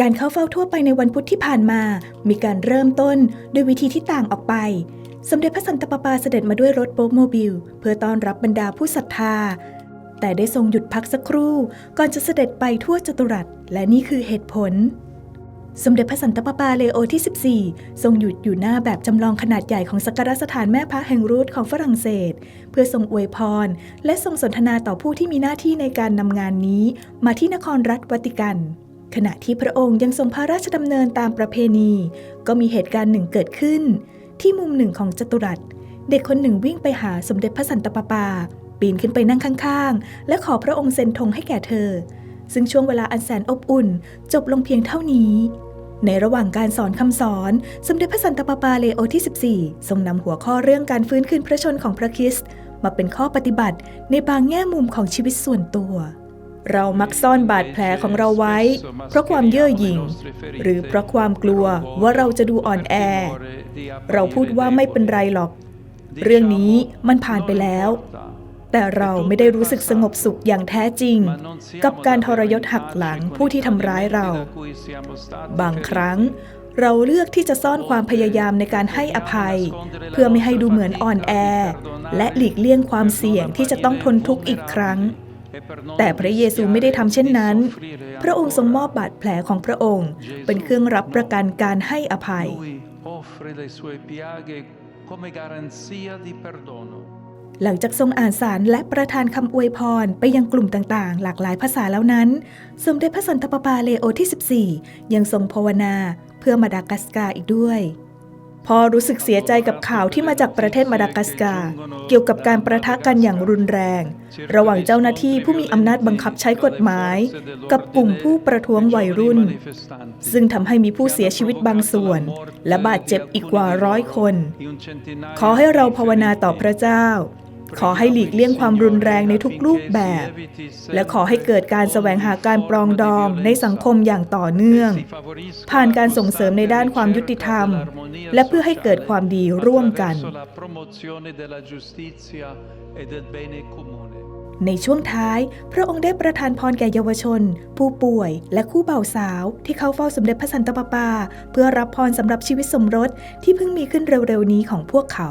การเข้าเฝ้าทั่วไปในวันพุธที่ผ่านมา มีการเริ่มต้นด้วยวิธีที่ต่างออกไป สมเด็จพระสันตะปาปาเสด็จมาด้วยรถโป๊โมบิล เพื่อต้อนรับบรรดาผู้ศรัทธา แต่ได้ทรงหยุดพักสักครู่ ก่อนจะเสด็จไปทั่วจตุรัส และนี่คือเหตุผล สมเด็จพระสันตะปาปาเลโอที่ 14 ทรงหยุดอยู่หน้าแบบจำลองขนาดใหญ่ของสักการะสถานแม่พระแห่งรูทของฝรั่งเศส เพื่อทรงอวยพร และทรงสนทนาต่อผู้ที่มีหน้าที่ในการนำงานนี้ มาที่นครรัฐวัติกัน ขณะที่พระองค์ยังทรงพระราชดำเนินตามประเพณี ก็มีเหตุการณ์หนึ่งเกิดขึ้น ที่มุมหนึ่งของจตุรัส เด็กคนหนึ่งวิ่งไปหาสมเด็จพระสันตะปาปา ปีนขึ้นไปนั่งข้างๆ และขอพระองค์เซ็นธงให้แก่เธอ ซึ่งช่วงเวลาอันแสนอบอุ่น จบลงเพียงเท่านี้ ในระหว่างการสอนคำสอน สมเด็จพระสันตะปาปาเลโอที่ 14 ทรงนำหัวข้อเรื่องการฟื้นคืนพระชนของพระคริสต์มาเป็นข้อปฏิบัติในบางแง่มุมของชีวิตส่วนตัว เรามักซ่อนบาดแผลของเราไว้ เพราะความเย่อหยิ่ง หรือเพราะความกลัวว่าเราจะดูอ่อนแอ เราพูดว่าไม่เป็นไรหรอก เรื่องนี้มันผ่านไปแล้ว แต่เราไม่ได้รู้สึกสงบสุขอย่างแท้จริง กับการทรยศหักหลังผู้ที่ทำร้ายเรา บางครั้งเราเลือกที่จะซ่อนความพยายามในการให้อภัย เพื่อไม่ให้ดูเหมือนอ่อนแอ และหลีกเลี่ยงความเสี่ยงที่จะต้องทนทุกข์อีกครั้ง แต่พระเยซูไม่ได้ทำเช่นนั้น พระองค์ทรงมอบบาดแผลของพระองค์ เป็นเครื่องรับประกันการให้อภัย หลังจากทรงอ่านสารและประทานคำอวยพรไปยังกลุ่มต่างๆ หลากหลายภาษาแล้วนั้น สมเด็จพระสันตะปาปาเลโอที่ 14 ยังทรงภาวนาเพื่อมาดากัสการ์อีกด้วย พอรู้สึกเสียใจกับข่าวที่มาจากประเทศมาดากัสการ์เกี่ยวกับการประทะกันอย่างรุนแรง ระหว่างเจ้าหน้าที่ผู้มีอำนาจบังคับใช้กฎหมาย กับกลุ่มผู้ประท้วงวัยรุ่น ซึ่งทำให้มีผู้เสียชีวิตบางส่วน และบาดเจ็บอีกกว่าร้อยคน ขอให้เราภาวนาต่อพระเจ้า ขอให้หลีกเลี่ยงความรุนแรงในทุกรูปแบบ และขอให้เกิดการแสวงหาการปรองดองในสังคมอย่างต่อเนื่อง ผ่านการส่งเสริมในด้านความยุติธรรม และเพื่อให้เกิดความดีร่วมกัน ในช่วงท้าย พระองค์ได้ประทานพรแก่เยาวชน ผู้ป่วยและคู่บ่าวสาว ที่เข้าเฝ้าสมเด็จพระสันตะปาปา เพื่อรับพรสำหรับชีวิตสมรสที่เพิ่งมีขึ้นเร็วๆนี้ของพวกเขา